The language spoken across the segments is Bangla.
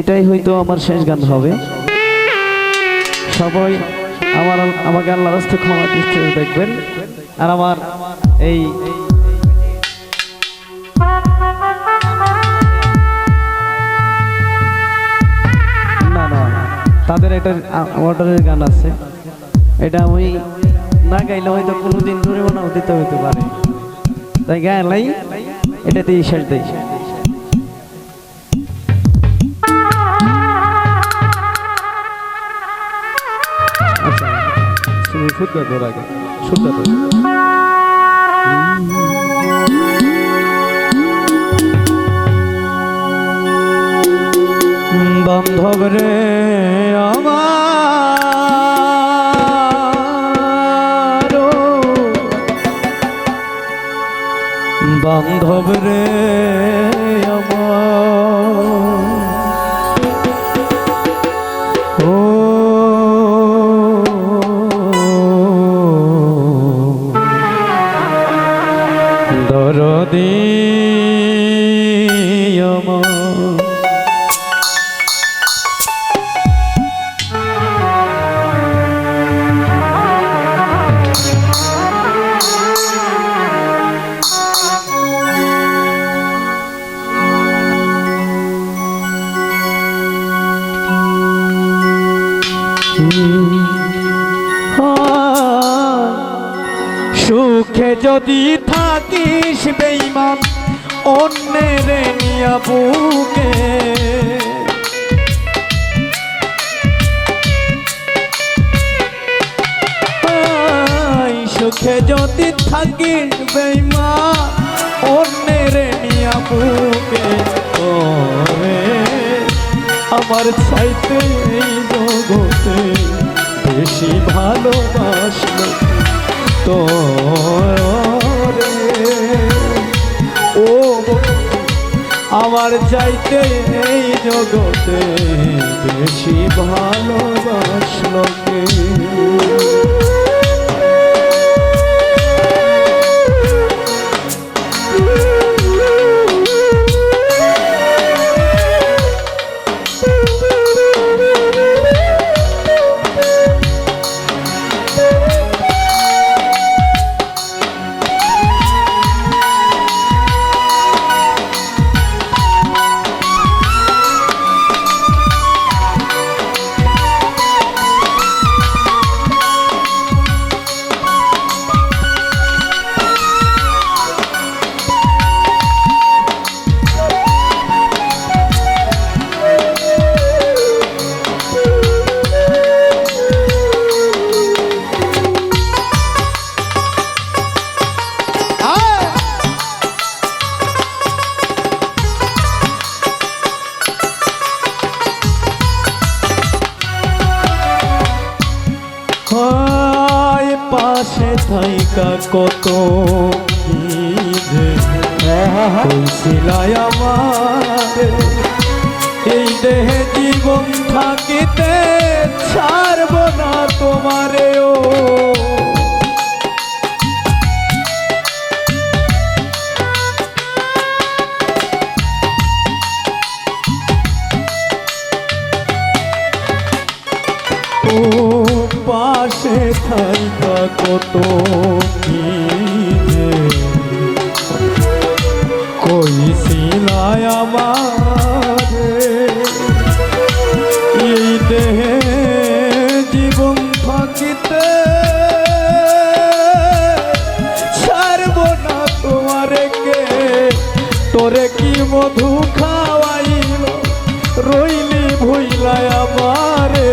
এটাই হয়তো আমার শেষ গান হবে। সবাই আমার আমাকে আল্লাহ রাস্তে ক্ষমা দেখবেন। আর আমার এই তাদের একটা অর্ডারের গান আছে। এটা আমি না গাইলে হয়তো কোনোদিন ধরে মনে দিতে হইতে পারে। তাই গাইলাই এটা দিয়ে শেষ দেয় শুদ্ধ আগে শুদ্ধ তোর বান্ধব রে আমার বান্ধব রে আমার ও। দরদি যদি থাকিস বেইমান অন্যের নিয়া বুকে। সুখে যদি থাকিস বেইমান অন্যের নিয়া বুকে। আমার চাইতে এই জগতে বেশি ভালোবাসলো। তোরে ও আমার চাইতে এই জগতে বেশি ভালোবাসলো পাশে থাইকা কত কইছিলাই আমার এই দেহে জীবন থাকিতে ছাড়ব না তোমারে ও কত কি যে কইছিলাই আমার? এই দেহে জীবন থাকিতে ছাড়ব না তোমারে কে? তোরে কি মধু খাওয়াইল? রইলি ভুইলাই আমারে।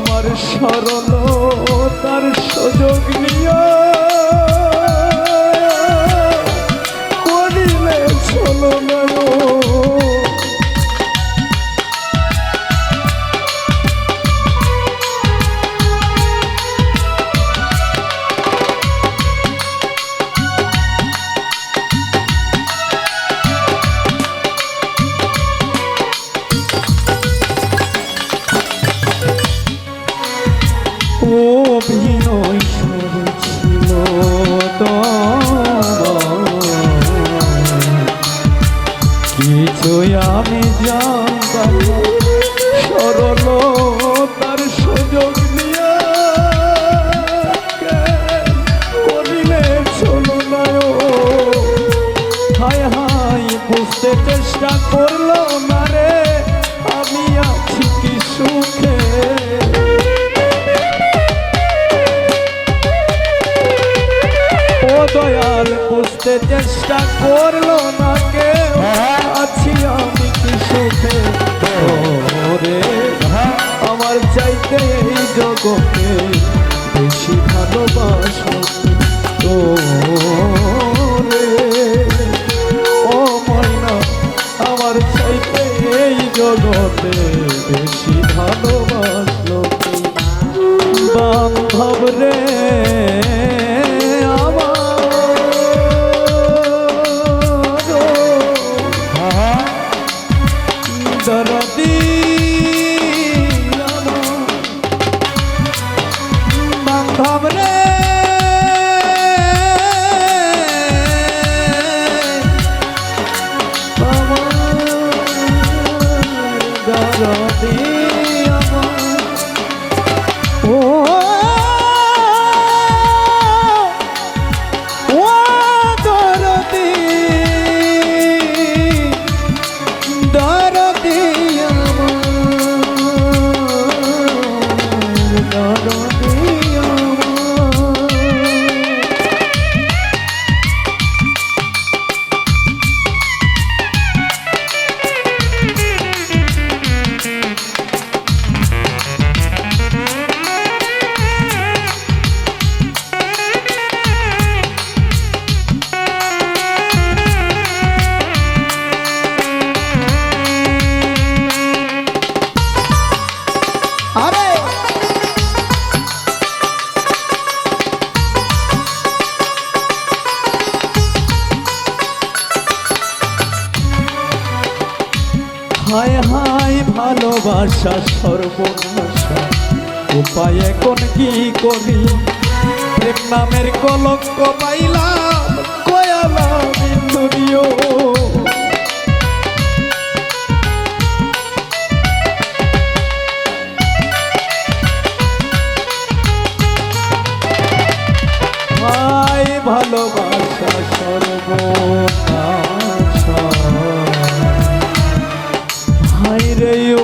আমার সরল তার সুযোগ নিয়ে সুযোগ নিয়ে করিলে চলো না হায় হায় বুঝতে চেষ্টা করল না রে আমি আছি কি সুখে ও দয়াল বুঝতে চেষ্টা করল না কেউ আছি আমি কি সুখে রে আমার চাইতে এই জগতে বেশি ভালোবাসো তো ও আমার চাইতে এই জগতে বেশি ভালোবাসলো বান্ধব রে। হায় হায় ভালোবাসা সর্বনাশা। উপায় এখন কি করি? প্রেম নামের কলঙ্ক পাইলাম ভালোবাসা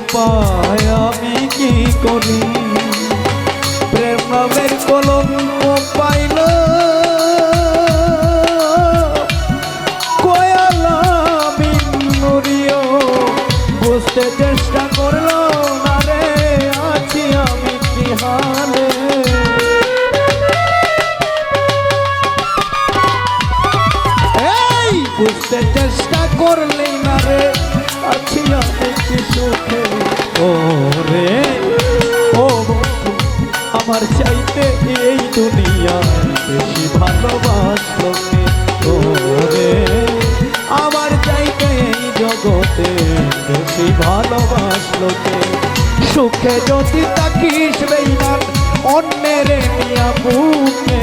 উপায় আমি কি করি? প্রেম নামের কলঙ্ক নিয়া বুকে।